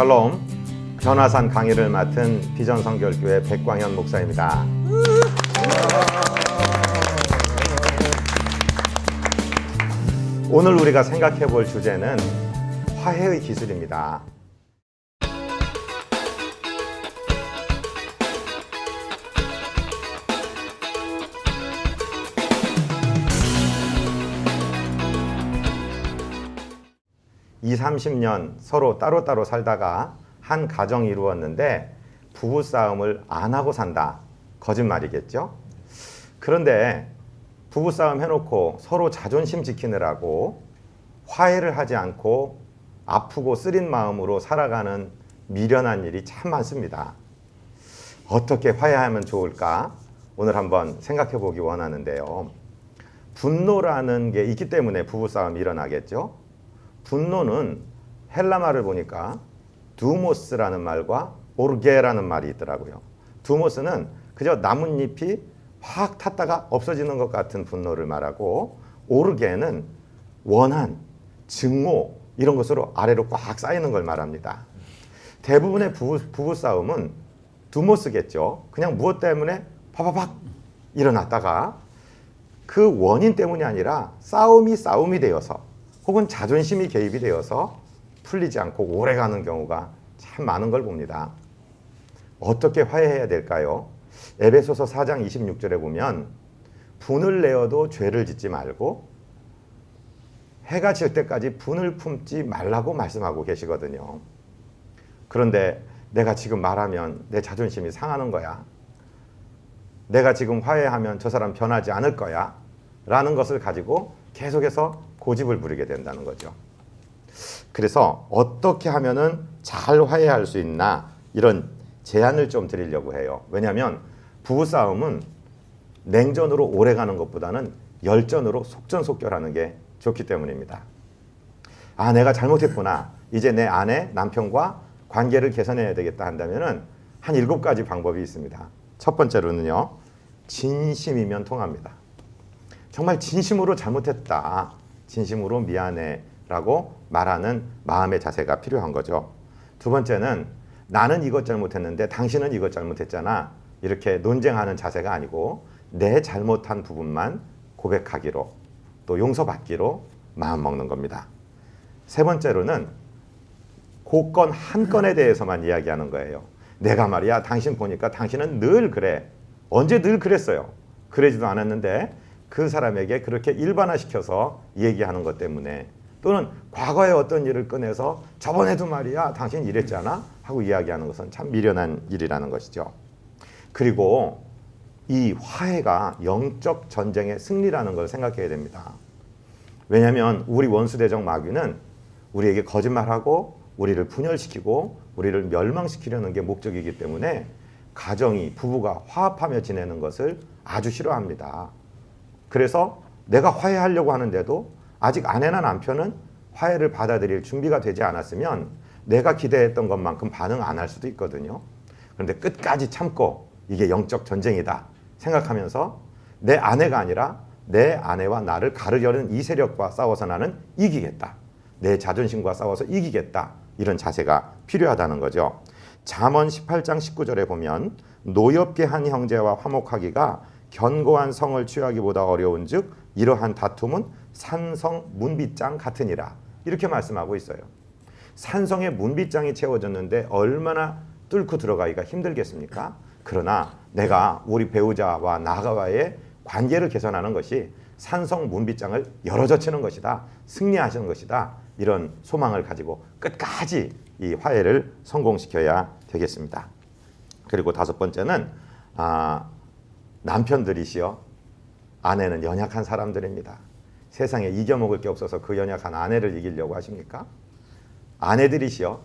샬롬 변화산 강의를 맡은 비전성결교회 백광현 목사입니다. 오늘 우리가 생각해 볼 주제는 화해의 기술입니다. 이 30년 서로 따로따로 살다가 한 가정이 이루었는데 부부 싸움을 안 하고 산다. 거짓말이겠죠? 그런데 부부 싸움 해놓고 서로 자존심 지키느라고 화해를 하지 않고 아프고 쓰린 마음으로 살아가는 미련한 일이 참 많습니다. 어떻게 화해하면 좋을까? 오늘 한번 생각해 보기 원하는데요. 분노라는 게 있기 때문에 부부싸움이 일어나겠죠. 분노는 헬라 말을 보니까 두모스라는 말과 오르게라는 말이 있더라고요. 두모스는 그저 나뭇잎이 확 탔다가 없어지는 것 같은 분노를 말하고 오르게는 원한, 증오 이런 것으로 아래로 꽉 쌓이는 걸 말합니다. 대부분의 부부, 싸움은 두모스겠죠. 그냥 무엇 때문에 파파팍 일어났다가 그 원인 때문이 아니라 싸움이 싸움이 되어서 혹은 자존심이 개입이 되어서 풀리지 않고 오래가는 경우가 참 많은 걸 봅니다. 어떻게 화해해야 될까요? 에베소서 4장 26절에 보면 분을 내어도 죄를 짓지 말고 해가 질 때까지 분을 품지 말라고 말씀하고 계시거든요. 그런데 내가 지금 말하면 내 자존심이 상하는 거야. 내가 지금 화해하면 저 사람 변하지 않을 거야. 라는 것을 가지고 계속해서 고집을 부리게 된다는 거죠. 그래서 어떻게 하면은 잘 화해할 수 있나 이런 제안을 좀 드리려고 해요. 왜냐하면 부부 싸움은 냉전으로 오래 가는 것보다는 열전으로 속전속결하는 게 좋기 때문입니다. 아, 내가 잘못했구나. 이제 내 아내, 남편과 관계를 개선해야 되겠다 한다면은 한 일곱 가지 방법이 있습니다. 첫 번째로는요, 진심이면 통합니다. 정말 진심으로 잘못했다. 진심으로 미안해. 라고 말하는 마음의 자세가 필요한 거죠. 두 번째는 나는 이것 잘못했는데 당신은 이것 잘못했잖아. 이렇게 논쟁하는 자세가 아니고 내 잘못한 부분만 고백하기로 또 용서받기로 마음 먹는 겁니다. 세 번째로는 고건 한 건에 대해서만 이야기하는 거예요. 내가 말이야 당신 보니까 당신은 늘 그래. 언제 늘 그랬어요. 그러지도 않았는데 그 사람에게 그렇게 일반화시켜서 얘기하는 것 때문에 또는 과거의 어떤 일을 꺼내서 저번에도 말이야 당신 이랬잖아 하고 이야기하는 것은 참 미련한 일이라는 것이죠. 그리고 이 화해가 영적 전쟁의 승리라는 걸 생각해야 됩니다. 왜냐하면 우리 원수대적 마귀는 우리에게 거짓말하고 우리를 분열시키고 우리를 멸망시키려는 게 목적이기 때문에 가정이 부부가 화합하며 지내는 것을 아주 싫어합니다. 그래서 내가 화해하려고 하는데도 아직 아내나 남편은 화해를 받아들일 준비가 되지 않았으면 내가 기대했던 것만큼 반응 안 할 수도 있거든요. 그런데 끝까지 참고 이게 영적 전쟁이다 생각하면서 내 아내가 아니라 내 아내와 나를 가르려는 이 세력과 싸워서 나는 이기겠다. 내 자존심과 싸워서 이기겠다. 이런 자세가 필요하다는 거죠. 잠언 18장 19절에 보면 노엽게 한 형제와 화목하기가 견고한 성을 취하기보다 어려운즉 이러한 다툼은 산성 문빗장 같으니라 이렇게 말씀하고 있어요. 산성의 문빗장이 채워졌는데 얼마나 뚫고 들어가기가 힘들겠습니까? 그러나 내가 우리 배우자와 나가와의 관계를 개선하는 것이 산성 문빗장을 열어젖히는 것이다. 승리하시는 것이다. 이런 소망을 가지고 끝까지 이 화해를 성공시켜야 되겠습니다. 그리고 다섯 번째는 아, 남편들이시여 아내는 연약한 사람들입니다. 세상에 이겨먹을 게 없어서 그 연약한 아내를 이기려고 하십니까? 아내들이시여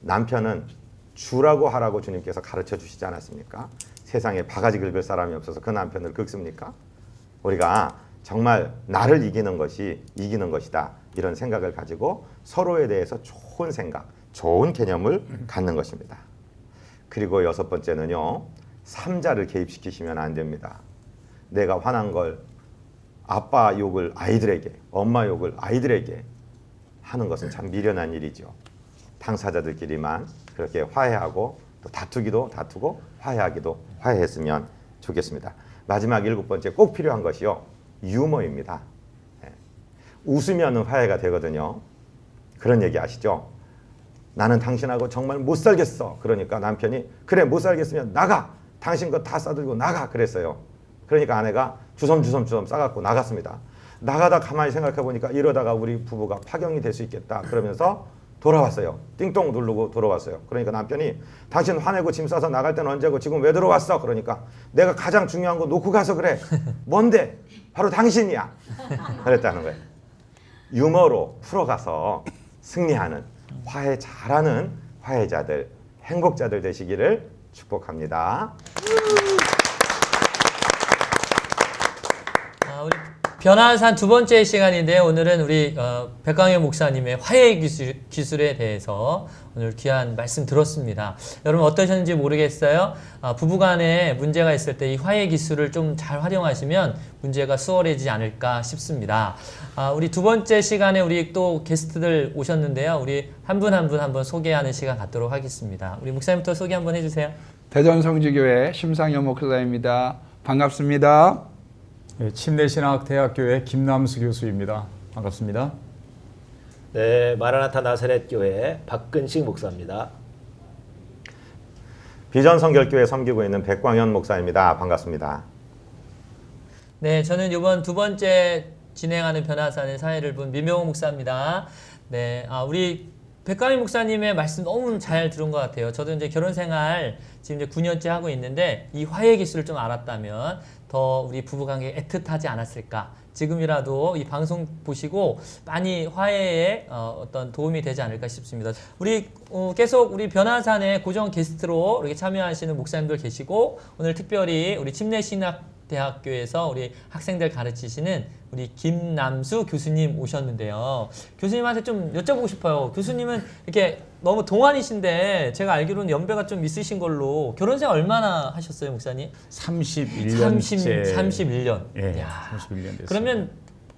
남편은 주라고 하라고 주님께서 가르쳐 주시지 않았습니까? 세상에 바가지 긁을 사람이 없어서 그 남편을 긁습니까? 우리가 정말 나를 이기는 것이 이기는 것이다. 이런 생각을 가지고 서로에 대해서 좋은 생각, 좋은 개념을 갖는 것입니다. 그리고 여섯 번째는요. 삼자를 개입시키시면 안 됩니다. 내가 화난 걸 아빠 욕을 아이들에게, 엄마 욕을 아이들에게 하는 것은 참 미련한 일이죠. 당사자들끼리만 그렇게 화해하고 또 다투기도 다투고 화해하기도 화해했으면 좋겠습니다. 마지막 일곱 번째 꼭 필요한 것이요 유머입니다. 예. 웃으면 화해가 되거든요. 그런 얘기 아시죠? 나는 당신하고 정말 못 살겠어. 그러니까 남편이 그래 못 살겠으면 나가. 당신 거 다 싸들고 나가. 그랬어요. 그러니까 아내가 주섬주섬주섬 싸갖고 나갔습니다. 나가다 가만히 생각해 보니까 이러다가 우리 부부가 파경이 될 수 있겠다. 그러면서 돌아왔어요. 띵동 누르고 돌아왔어요. 그러니까 남편이 당신 화내고 짐 싸서 나갈 때는 언제고 지금 왜 들어왔어? 그러니까 내가 가장 중요한 거 놓고 가서 그래. 뭔데? 바로 당신이야. 그랬다는 거예요. 유머로 풀어가서 승리하는 화해 잘하는 화해자들 행복자들 되시기를 축복합니다. 아, 우리 변화산 두 번째 시간인데 오늘은 우리 어, 백광현 목사님의 화해 기술, 기술에 대해서 오늘 귀한 말씀 들었습니다. 여러분 어떠셨는지 모르겠어요. 아, 부부간에 문제가 있을 때 이 화해 기술을 좀 잘 활용하시면 문제가 수월해지지 않을까 싶습니다. 아, 우리 두 번째 시간에 우리 또 게스트들 오셨는데요. 우리 한 분 한 분 한번 소개하는 시간 갖도록 하겠습니다. 우리 목사님부터 소개 한번 해주세요. 대전 성지교회 심상현 목사입니다. 반갑습니다. 네, 침례신학대학교의 김남수 교수입니다. 반갑습니다. 네, 마라나타 나사렛 교회 박근식 목사입니다. 비전 성결교회 섬기고 있는 백광현 목사입니다. 반갑습니다. 네, 저는 이번 두 번째 진행하는 변화산의 사회를 본 민명호 목사입니다. 네, 아, 우리 백가미 목사님의 말씀 너무 잘 들은 것 같아요. 저도 이제 결혼 생활 지금 이제 9년째 하고 있는데 이 화해 기술을 좀 알았다면 더 우리 부부 관계 애틋하지 않았을까. 지금이라도 이 방송 보시고 많이 화해에 어, 어떤 도움이 되지 않을까 싶습니다. 우리 어, 계속 우리 변화산의 고정 게스트로 이렇게 참여하시는 목사님들 계시고 오늘 특별히 우리 침례 신학 대학교에서 우리 학생들 가르치시는 우리 김남수 교수님 오셨는데요. 교수님한테 좀 여쭤보고 싶어요. 교수님은 이렇게 너무 동안이신데 제가 알기로는 연배가 좀 있으신 걸로 결혼 생활 얼마나 하셨어요, 목사님? 31년째. 30, 31년. 예, 야. 31년 됐습니다. 그러면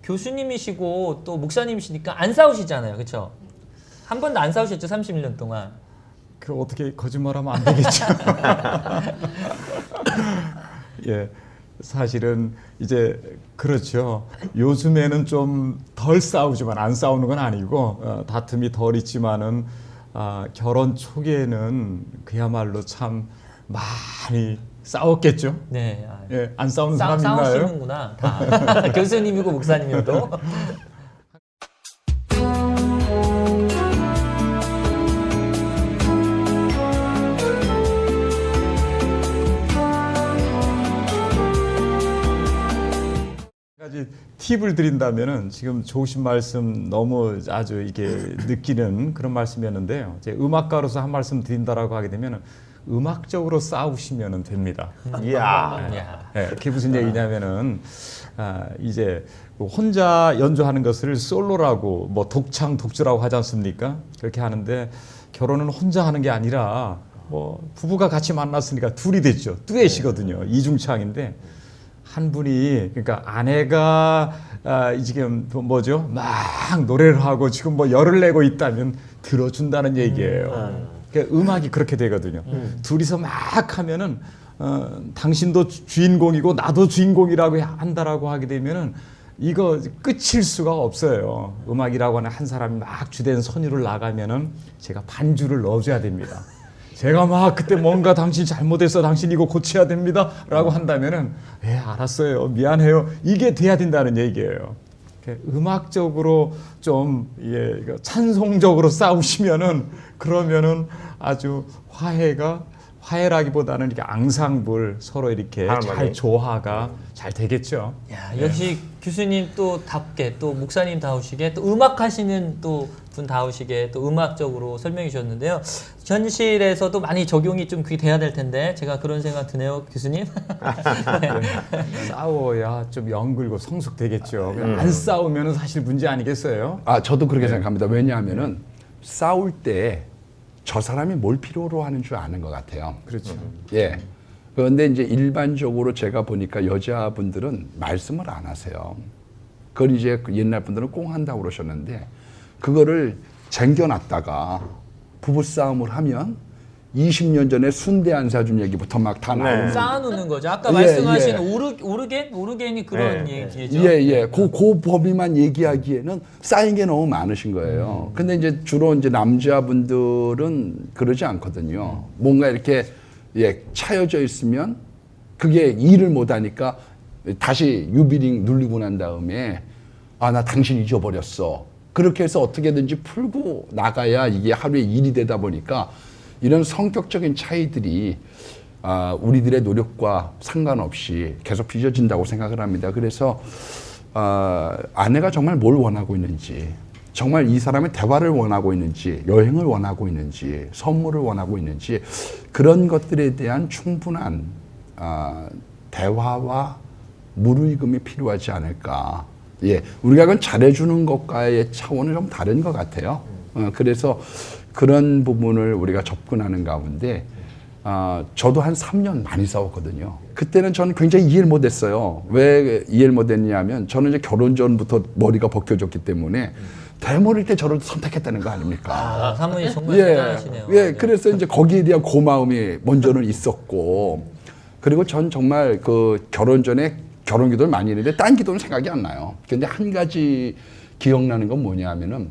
교수님이시고 또 목사님이시니까 안 싸우시잖아요. 그렇죠? 한 번도 안 싸우셨죠, 31년 동안. 그 어떻게 거짓말하면 안 되겠죠. 예. 사실은 이제 그렇죠. 요즘에는 좀 덜 싸우지만 안 싸우는 건 아니고 어, 다툼이 덜 있지만은 아, 결혼 초기에는 그야말로 참 많이 싸웠겠죠. 네. 아, 예, 안 싸우는 싸, 사람 있나요? 싸우시는구나. 다. 교수님이고 목사님이어 팁을 드린다면은 지금 좋으신 말씀 너무 아주 이게 느끼는 그런 말씀이었는데요. 제 음악가로서 한 말씀 드린다라고 하게 되면은 음악적으로 싸우시면 됩니다. 이야. 야. 예, 그게 무슨 얘기냐면은 아, 이제 그 혼자 연주하는 것을 솔로라고 뭐 독창 독주라고 하지 않습니까? 그렇게 하는데 결혼은 혼자 하는 게 아니라 뭐 부부가 같이 만났으니까 둘이 됐죠. 듀엣이거든요. 이중창인데 한 분이 그러니까 아내가 아, 이 지금 뭐죠? 막 노래를 하고 지금 뭐 열을 내고 있다면 들어준다는 얘기예요. 그러니까 음악이 그렇게 되거든요. 둘이서 막 하면은 어, 당신도 주- 주인공이고 나도 주인공이라고 한다라고 하게 되면은 이거 끝일 수가 없어요. 음악이라고 하는 한 사람이 막 주된 선율을 나가면은 제가 반주를 넣어줘야 됩니다. 제가 막 그때 뭔가 당신 잘못했어 당신 이거 고쳐야 됩니다 라고 한다면은 예 알았어요 미안해요 이게 돼야 된다는 얘기예요. 음악적으로 좀 예, 찬송적으로 싸우시면은 그러면은 아주 화해가 화해라기보다는 이렇게 앙상블 서로 이렇게 하모니. 잘 조화가 잘 되겠죠. 야, 역시 교수님 또 답게 또 목사님 다우시게 또 음악 하시는 또 분 다우시게 또 음악적으로 설명해 주셨는데요. 현실에서도 많이 적용이 좀 그게 돼야 될 텐데 제가 그런 생각 드네요, 교수님. 싸워야 좀 연글고 성숙되겠죠. 안 싸우면은 사실 문제 아니겠어요? 아, 저도 그렇게 생각합니다. 왜냐하면은 싸울 때 저 사람이 뭘 필요로 하는 줄 아는 것 같아요. 그렇죠. 예. 그런데 이제 일반적으로 제가 보니까 여자분들은 말씀을 안 하세요. 그걸 이제 그 옛날 분들은 꽁 한다고 그러셨는데 그거를 쟁겨놨다가 부부싸움을 하면 20년 전에 순대 안 사준 얘기부터 막다 네. 나오는 쌓아놓는 거죠. 아까 예, 말씀하신 예. 오르 오르겐 오르겐이 그런 네. 얘기죠. 예, 예. 그, 그 범위만 얘기하기에는 쌓인 게 너무 많으신 음. 거예요. 근데 이제 주로 이제 남자분들은 그러지 않거든요. 뭔가 이렇게 예, 차여져 있으면 그게 일을 못 하니까 다시 유비링 누르고 난 다음에 아, 나 당신 잊어버렸어. 그렇게 해서 어떻게든지 풀고 나가야 이게 하루에 일이 되다 보니까 이런 성격적인 차이들이 아, 우리들의 노력과 상관없이 계속 빚어진다고 생각을 합니다. 그래서 아, 아내가 정말 뭘 원하고 있는지, 정말 이 사람의 대화를 원하고 있는지, 여행을 원하고 있는지, 선물을 원하고 있는지 그런 것들에 대한 충분한 아, 대화와 무르익음이 필요하지 않을까. 예, 우리가 그건 잘해주는 것과의 차원은 좀 다른 것 같아요. 어, 그래서 그런 부분을 우리가 접근하는 가운데 아, 저도 한 3년 많이 싸웠거든요. 그때는 저는 굉장히 이해를 못 했어요. 왜 이해를 못 했냐면 저는 이제 결혼 전부터 머리가 벗겨졌기 때문에 대머리일 때 저를 선택했다는 거 아닙니까? 아, 사모님 정말 예, 대단하시네요. 예, 그래서 이제 거기에 대한 고마움이 먼저는 있었고, 그리고 전 정말 그 결혼 전에 결혼 기도를 많이 했는데 딴 기도는 생각이 안 나요. 근데 한 가지 기억나는 건 뭐냐면은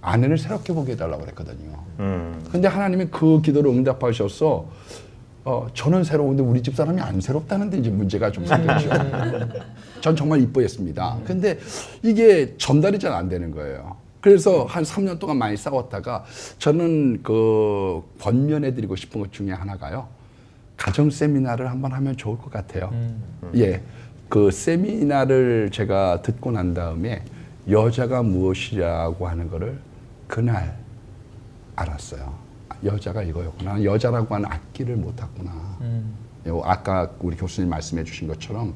아내를 새롭게 보게 해달라고 그랬거든요. 음. 근데 하나님이 그 기도를 응답하셔서 어, 저는 새로운데 우리 집 사람이 안 새롭다는데 이제 문제가 좀 생겼죠. 전 정말 이뻐했습니다. 근데 이게 전달이 잘 안 되는 거예요. 그래서 한 3년 동안 많이 싸웠다가 저는 그 권면해 드리고 싶은 것 중에 하나가요. 가정 세미나를 한번 하면 좋을 것 같아요. 예. 그 세미나를 제가 듣고 난 다음에 여자가 무엇이라고 하는 거를 그날 알았어요. 여자가 이거였구나. 여자라고 하는 악기를 못 탔구나. 요 아까 우리 교수님 말씀해 주신 것처럼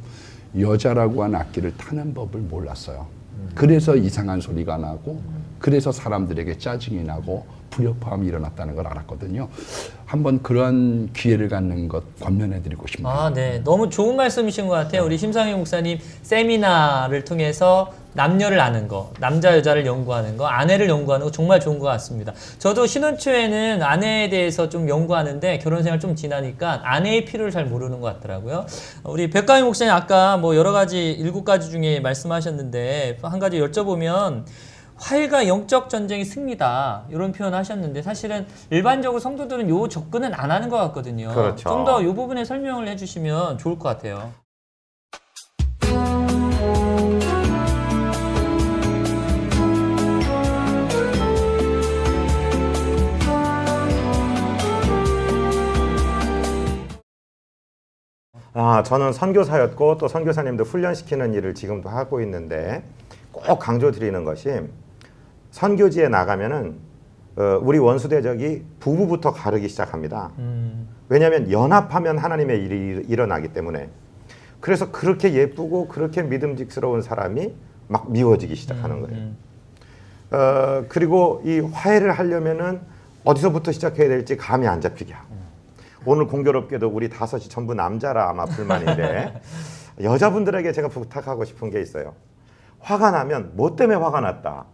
여자라고 하는 악기를 타는 법을 몰랐어요. 그래서 이상한 소리가 나고 그래서 사람들에게 짜증이 나고 불협화음이 일어났다는 걸 알았거든요. 한번 그런 기회를 갖는 것 권면해 드리고 싶네요. 아, 네. 너무 좋은 말씀이신 것 같아요. 우리 심상희 목사님 세미나를 통해서 남녀를 아는 거, 남자 여자를 연구하는 거, 아내를 연구하는 거 정말 좋은 것 같습니다. 저도 신혼 초에는 아내에 대해서 좀 연구하는데 결혼 생활 좀 지나니까 아내의 필요를 잘 모르는 것 같더라고요. 우리 백가희 목사님 아까 뭐 여러 가지 일곱 가지 중에 말씀하셨는데 한 가지 여쭤보면 화해가 영적 전쟁의 승리다 이런 표현 하셨는데 사실은 일반적으로 성도들은 요 접근은 안 하는 것 같거든요. 그렇죠. 좀더이 부분에 설명을 해주시면 좋을 것 같아요. 아, 저는 선교사였고 또 선교사님들 훈련시키는 일을 지금도 하고 있는데 꼭 강조드리는 것이 선교지에 나가면은 어, 우리 원수 대적이 부부부터 가르기 시작합니다. 음, 왜냐하면 연합하면 하나님의 일이 일어나기 때문에 그래서 그렇게 예쁘고 그렇게 믿음직스러운 사람이 막 미워지기 시작하는 거예요. 음. 어, 그리고 이 화해를 하려면은 어디서부터 시작해야 될지 감이 안 잡히게 하고 오늘 공교롭게도 우리 다섯이 전부 남자라 아마 불만인데 여자분들에게 제가 부탁하고 싶은 게 있어요. 화가 나면 뭐 때문에 화가 났다.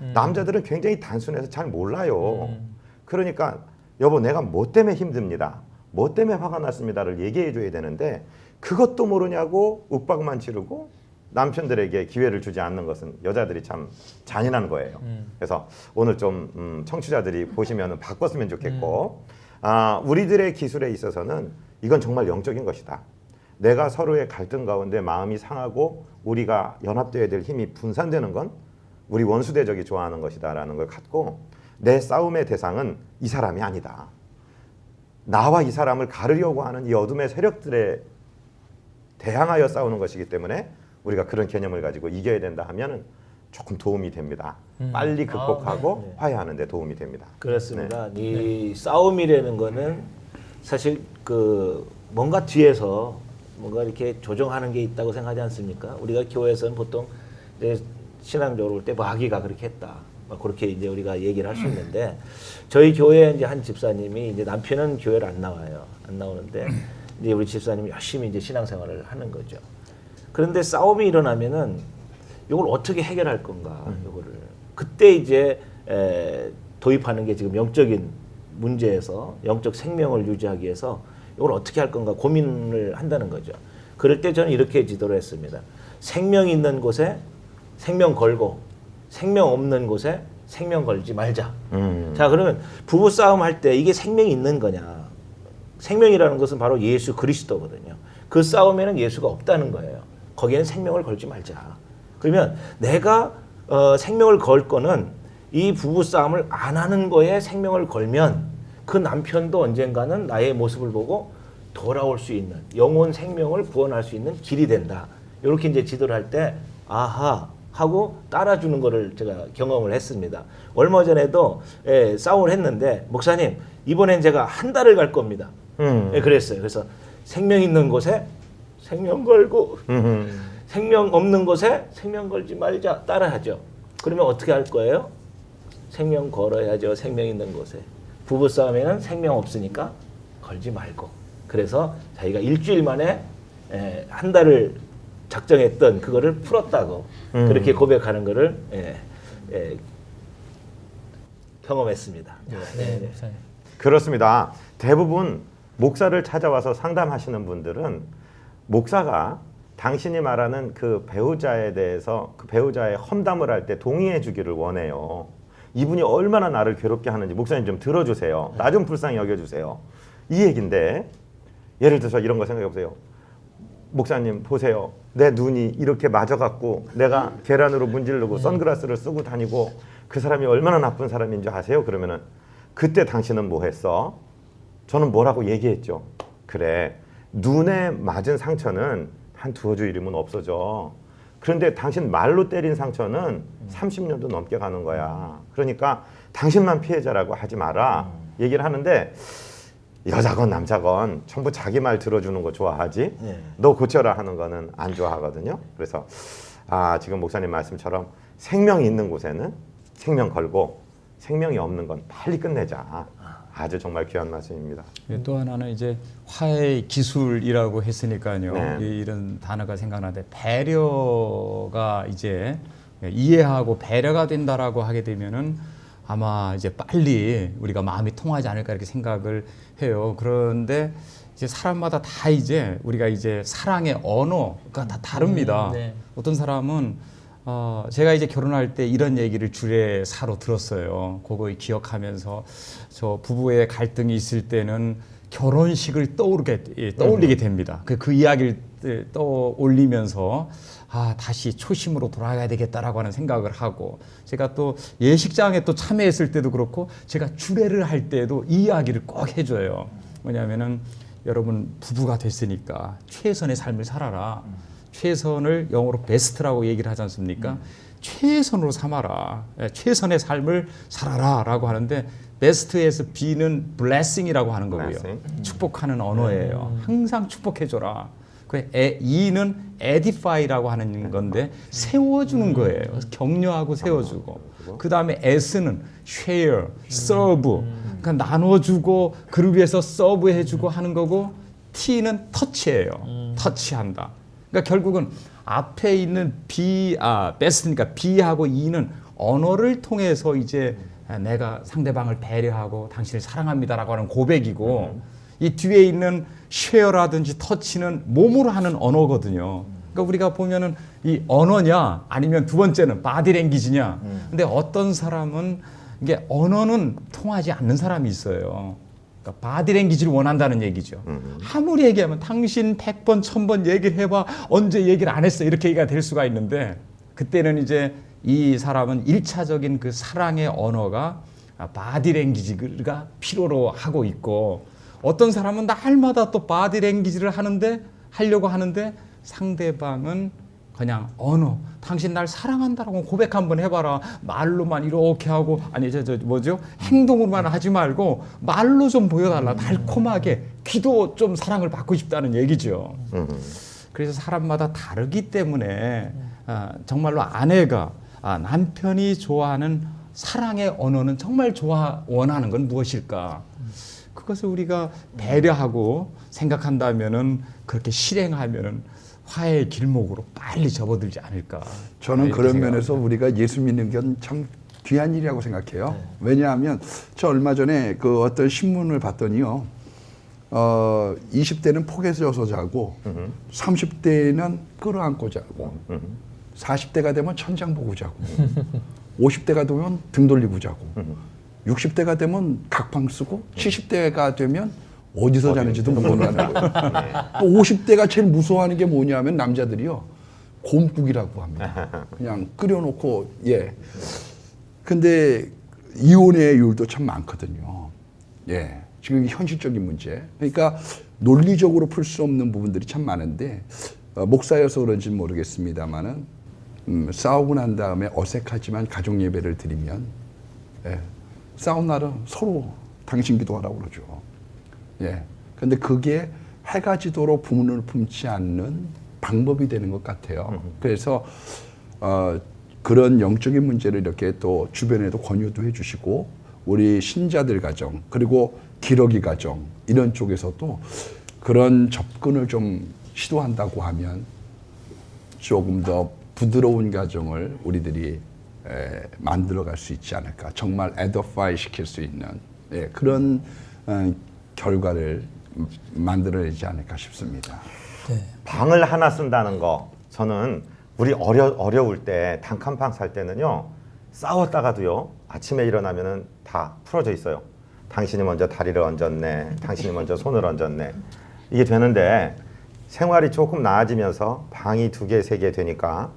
남자들은 굉장히 단순해서 잘 몰라요. 그러니까 여보 내가 뭐 때문에 힘듭니다. 뭐 때문에 화가 났습니다를 얘기해 줘야 되는데 그것도 모르냐고 윽박만 지르고 남편들에게 기회를 주지 않는 것은 여자들이 참 잔인한 거예요. 그래서 오늘 좀 음, 청취자들이 보시면 바꿨으면 좋겠고 아, 우리들의 기술에 있어서는 이건 정말 영적인 것이다. 내가 서로의 갈등 가운데 마음이 상하고 우리가 연합되어야 될 힘이 분산되는 건 우리 원수 대적이 좋아하는 것이다라는 걸 갖고 내 싸움의 대상은 이 사람이 아니다. 나와 이 사람을 가르려고 하는 이 어둠의 세력들에 대항하여 싸우는 것이기 때문에 우리가 그런 개념을 가지고 이겨야 된다 하면은 조금 도움이 됩니다. 빨리 극복하고 네. 화해하는 데 도움이 됩니다. 그렇습니다. 이 싸움이라는 거는 사실 그 뭔가 뒤에서 뭔가 이렇게 조정하는 게 있다고 생각하지 않습니까? 우리가 교회에서는 보통 이제 신앙적으로 볼때 마귀가 그렇게 했다. 막 그렇게 이제 우리가 얘기를 할 수 있는데 저희 교회 이제 한 집사님이 이제 남편은 교회를 안 나와요. 안 나오는데 이제 우리 집사님이 열심히 이제 신앙생활을 하는 거죠. 그런데 싸움이 일어나면은 이걸 어떻게 해결할 건가, 요거를 그때 이제 에, 도입하는 게 지금 영적인 문제에서 영적 생명을 유지하기 위해서 이걸 어떻게 할 건가 고민을 한다는 거죠. 그럴 때 저는 이렇게 지도를 했습니다. 생명 있는 곳에 생명 걸고 생명 없는 곳에 생명 걸지 말자. 음. 자 그러면 부부 싸움 할 때 이게 생명이 있는 거냐? 생명이라는 것은 바로 예수 그리스도거든요. 그 싸움에는 예수가 없다는 거예요. 거기에는 생명을 걸지 말자. 그러면 내가 어, 생명을 걸 거는 이 부부 싸움을 안 하는 거에 생명을 걸면 그 남편도 언젠가는 나의 모습을 보고 돌아올 수 있는 영혼 생명을 구원할 수 있는 길이 된다. 이렇게 이제 지도를 할 때 아하 하고 따라주는 거를 제가 경험을 했습니다. 얼마 전에도 예, 싸움을 했는데 목사님 이번엔 제가 한 달을 갈 겁니다. 음. 예, 그랬어요. 그래서 생명 있는 곳에 생명 걸고 음. 생명 없는 곳에 생명 걸지 말자 따라하죠. 그러면 어떻게 할 거예요? 생명 걸어야죠. 생명 있는 곳에. 부부 싸움에는 생명 없으니까 걸지 말고. 그래서 자기가 일주일 만에 에, 한 달을 작정했던 그거를 풀었다고 음. 그렇게 고백하는 거를 에, 에, 경험했습니다. 네, 목사님. 그렇습니다. 대부분 목사를 찾아와서 상담하시는 분들은 목사가 당신이 말하는 그 배우자에 대해서 그 배우자의 험담을 할 때 동의해 주기를 원해요. 이분이 얼마나 나를 괴롭게 하는지 목사님 좀 들어주세요. 나 좀 불쌍히 여겨주세요. 이 얘긴데 예를 들어서 이런 거 생각해 보세요. 목사님 보세요. 내 눈이 이렇게 맞아갖고 내가 계란으로 문지르고 선글라스를 쓰고 다니고 그 사람이 얼마나 나쁜 사람인 줄 아세요? 그러면은 그때 당신은 뭐 했어? 저는 뭐라고 얘기했죠. 그래 눈에 맞은 상처는 한 두어 주일이면 없어져. 그런데 당신 말로 때린 상처는 30년도 넘게 가는 거야. 그러니까 당신만 피해자라고 하지 마라. 얘기를 하는데 여자건 남자건 전부 자기 말 들어주는 거 좋아하지. 네. 너 고쳐라 하는 거는 안 좋아하거든요. 그래서 아 지금 목사님 말씀처럼 생명이 있는 곳에는 생명 걸고 생명이 없는 건 빨리 끝내자. 아주 정말 귀한 말씀입니다. 예, 또 하나는 이제 화해 기술이라고 했으니까요. 네. 이- 이런 단어가 생각나는데 배려가 이제 이해하고 배려가 된다라고 하게 되면은 아마 이제 빨리 우리가 마음이 통하지 않을까 이렇게 생각을 해요. 그런데 이제 사람마다 다 이제 우리가 이제 사랑의 언어가 다 다릅니다. 음, 네. 어떤 사람은 어, 제가 이제 결혼할 때 이런 얘기를 줄에 사로 들었어요. 그거 기억하면서 저 부부의 갈등이 있을 때는 결혼식을 떠오르게 예, 떠올리게 됩니다. 그, 그 이야기를 예, 떠올리면서 아 다시 초심으로 돌아가야 되겠다라고 하는 생각을 하고 제가 또 예식장에 또 참여했을 때도 그렇고 제가 주례를 할 때도 이 이야기를 꼭 해줘요. 뭐냐면은 여러분 부부가 됐으니까 최선의 삶을 살아라. 최선을 영어로 베스트라고 얘기를 하지 않습니까? 최선으로 삼아라. 예, 최선의 삶을 살아라라고 하는데 베스트에서 B는 blessing이라고 하는 거고요. blessing. 축복하는 언어예요. 항상 축복해 줘라. 그 에, E는 edify라고 하는 건데 세워주는 거예요. 격려하고 세워주고. 그 다음에 S는 share, serve. 그러니까 나눠주고 그를 위해서 서브해주고 하는 거고 T는 터치예요. 터치한다. 그러니까 결국은 앞에 있는 B, 아, 베스트니까 B하고 E는 언어를 통해서 이제 내가 상대방을 배려하고 당신을 사랑합니다라고 하는 고백이고 이 뒤에 있는 쉐어라든지 터치는 몸으로 하는 언어거든요. 그러니까 우리가 보면은 이 언어냐 아니면 두 번째는 바디랭귀지냐. 근데 어떤 사람은 이게 언어는 통하지 않는 사람이 있어요. 그러니까 바디랭귀지를 원한다는 얘기죠. 아무리 얘기하면 당신 100번, 1000번 얘기를 해봐. 언제 얘기를 안 했어. 이렇게 얘기가 될 수가 있는데 그때는 이제 이 사람은 일차적인 그 사랑의 언어가 바디랭귀지가 필요로 하고 있고 어떤 사람은 날마다 또 바디랭귀지를 하는데 하려고 하는데 상대방은 그냥 언어 당신 날 사랑한다라고 고백 한번 해봐라. 말로만 이렇게 하고 아니 저, 저 뭐죠? 행동으로만 하지 말고 말로 좀 보여달라. 달콤하게 귀도 좀 사랑을 받고 싶다는 얘기죠. 음. 그래서 사람마다 다르기 때문에 아, 정말로 아내가 아, 남편이 좋아하는 사랑의 언어는 정말 좋아 원하는 건 무엇일까? 그것을 우리가 배려하고 생각한다면은 그렇게 실행하면은 화해의 길목으로 빨리 접어들지 않을까. 저는 그런 생각합니다. 면에서 우리가 예수 믿는 건 참 귀한 일이라고 생각해요. 네. 왜냐하면 저 얼마 전에 그 어떤 신문을 봤더니요. 어, 20대는 포개져서 자고 30대는 끌어안고 자고 40대가 되면 천장 보고 자고 50대가 되면 등 돌리고 자고 60대가 되면 각방 쓰고 70대가 되면 어디서 자는지도 모른다는 거예요. 또 50대가 제일 무서워하는 게 뭐냐면 남자들이요. 곰국이라고 합니다. 그냥 끓여놓고 예. 근데 이혼의 율도 참 많거든요. 예. 지금 현실적인 문제. 그러니까 논리적으로 풀 수 없는 부분들이 참 많은데 어, 목사여서 그런지는 모르겠습니다만은 음, 싸우고 난 다음에 어색하지만 가족 예배를 드리면 예. 싸운 날은 서로 당신 기도하라고 그러죠. 예. 근데 그게 해가 지도록 부문을 품지 않는 방법이 되는 것 같아요. 그래서 어, 그런 영적인 문제를 이렇게 또 주변에도 권유도 해주시고 우리 신자들 가정 그리고 기러기 가정 이런 쪽에서도 그런 접근을 좀 시도한다고 하면 조금 더 부드러운 가정을 우리들이 에, 만들어갈 수 있지 않을까. 정말 에더파이 시킬 수 있는 예, 그런 어, 결과를 음, 만들어내지 않을까 싶습니다. 네. 방을 하나 쓴다는 거 저는 우리 어려 어려울 때 단칸방 살 때는요 싸웠다가도요 아침에 일어나면은 다 풀어져 있어요. 당신이 먼저 다리를 얹었네, 당신이 먼저 손을 얹었네 이게 되는데 생활이 조금 나아지면서 방이 두 개, 세 개 되니까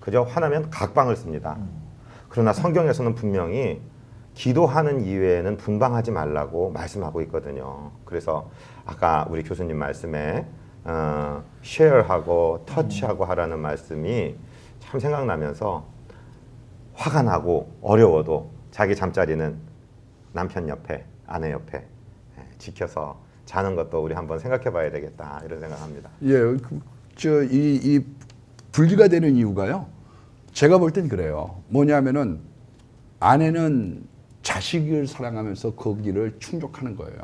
그저 화나면 각방을 씁니다. 그러나 성경에서는 분명히 기도하는 이외에는 분방하지 말라고 말씀하고 있거든요. 그래서 아까 우리 교수님 말씀에 어, 쉐어하고 터치하고 하라는 말씀이 참 생각나면서 화가 나고 어려워도 자기 잠자리는 남편 옆에 아내 옆에 예, 지켜서 자는 것도 우리 한번 생각해봐야 되겠다 이런 생각합니다. 예, 저이 이 분리가 되는 이유가요. 제가 볼 땐 그래요. 뭐냐면은 아내는 자식을 사랑하면서 거기를 충족하는 거예요.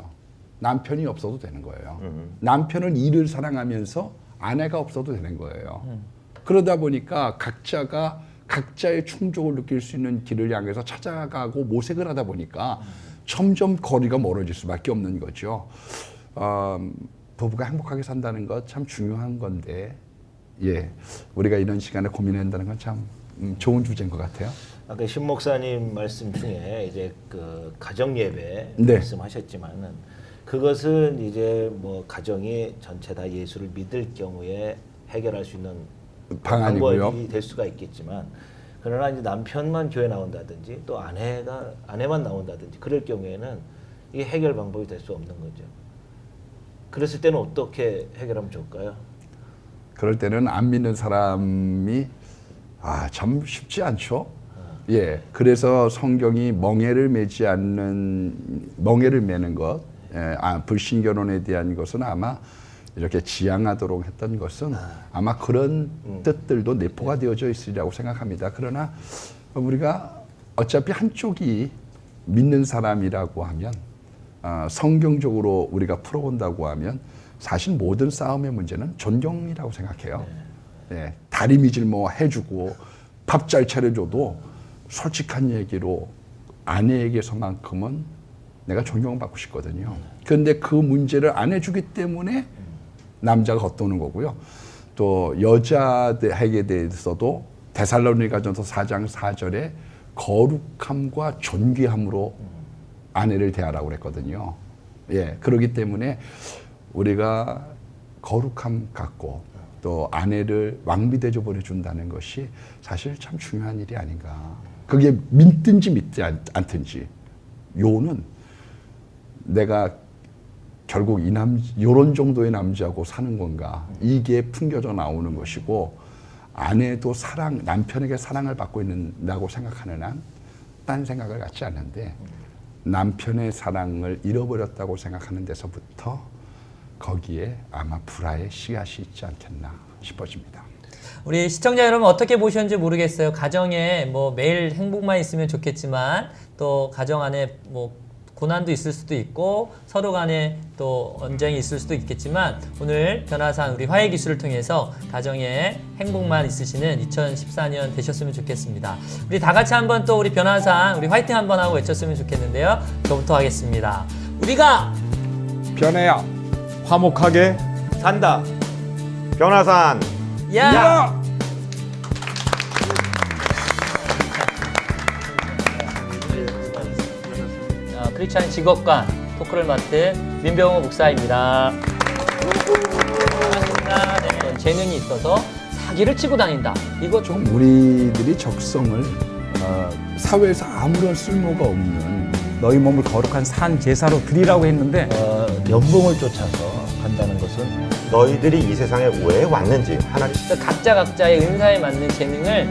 남편이 없어도 되는 거예요. 남편은 일을 사랑하면서 아내가 없어도 되는 거예요. 그러다 보니까 각자가 각자의 충족을 느낄 수 있는 길을 향해서 찾아가고 모색을 하다 보니까 점점 거리가 멀어질 수밖에 없는 거죠. 음, 부부가 행복하게 산다는 것 참 중요한 건데, 예, 우리가 이런 시간에 고민한다는 건참 음, 좋은 주제인 것 같아요. 아까 신 목사님 말씀 중에 이제 그 가정 예배 네. 말씀하셨지만은 그것은 이제 뭐 가정이 전체 다 예수를 믿을 경우에 해결할 수 있는 방안이고요. 방법이 될 수가 있겠지만 그러나 이제 남편만 교회 나온다든지 또 아내가 아내만 나온다든지 그럴 경우에는 이게 해결 방법이 될 수 없는 거죠. 그랬을 때는 어떻게 해결하면 좋을까요? 그럴 때는 안 믿는 사람이 아 참 쉽지 않죠. 예, 그래서 성경이 멍해를 매지 않는 멍해를 매는 것, 예, 아, 불신 결혼에 대한 것은 아마 이렇게 지양하도록 했던 것은 아마 그런 뜻들도 내포가 되어져 있으리라고 생각합니다. 그러나 우리가 어차피 한쪽이 믿는 사람이라고 하면 아, 성경적으로 우리가 풀어본다고 하면 사실 모든 싸움의 문제는 존경이라고 생각해요. 예, 다리미질 뭐 해주고 밥 잘 차려줘도 솔직한 얘기로 아내에게서만큼은 내가 존경받고 싶거든요. 그런데 그 문제를 안 해주기 때문에 남자가 겉도는 거고요. 또 여자에게 대해서도 데살로니가전서 4장 4절에 거룩함과 존귀함으로 아내를 대하라고 그랬거든요. 예, 그렇기 때문에 우리가 거룩함 갖고 또 아내를 왕비 대접을 해준다는 것이 사실 참 중요한 일이 아닌가. 그게 믿든지 믿지 않, 않든지 요는 내가 결국 이 남, 요런 정도의 남자하고 사는 건가. 이게 풍겨져 나오는 것이고, 아내도 사랑, 남편에게 사랑을 받고 있는다고 생각하는 한, 딴 생각을 갖지 않는데, 남편의 사랑을 잃어버렸다고 생각하는 데서부터 거기에 아마 불화의 씨앗이 있지 않겠나 싶어집니다. 우리 시청자 여러분 어떻게 보셨는지 모르겠어요. 가정에 뭐 매일 행복만 있으면 좋겠지만 또 가정 안에 뭐 고난도 있을 수도 있고 서로 간에 또 언쟁이 있을 수도 있겠지만 오늘 변화산 우리 화해 기술을 통해서 가정에 행복만 있으시는 2014년 되셨으면 좋겠습니다. 우리 다 같이 한번 또 우리 변화산 우리 화이팅 한번 하고 외쳤으면 좋겠는데요. 저부터 하겠습니다. 우리가 변해야. 화목하게 산다. 변화산 야! 어, 크리스찬 직업관 토크를 맡은 민병호 목사입니다. 반갑습니다. 네. 재능이 있어서 사기를 치고 다닌다. 이거 좀좀 우리들이 적성을 어, 사회에서 아무런 쓸모가 없는 너희 몸을 거룩한 산 제사로 드리라고 했는데 어, 연봉을 쫓아서 간다는 것은 너희들이 이 세상에 왜 왔는지 하나님 각자 각자의 은사에 맞는 재능을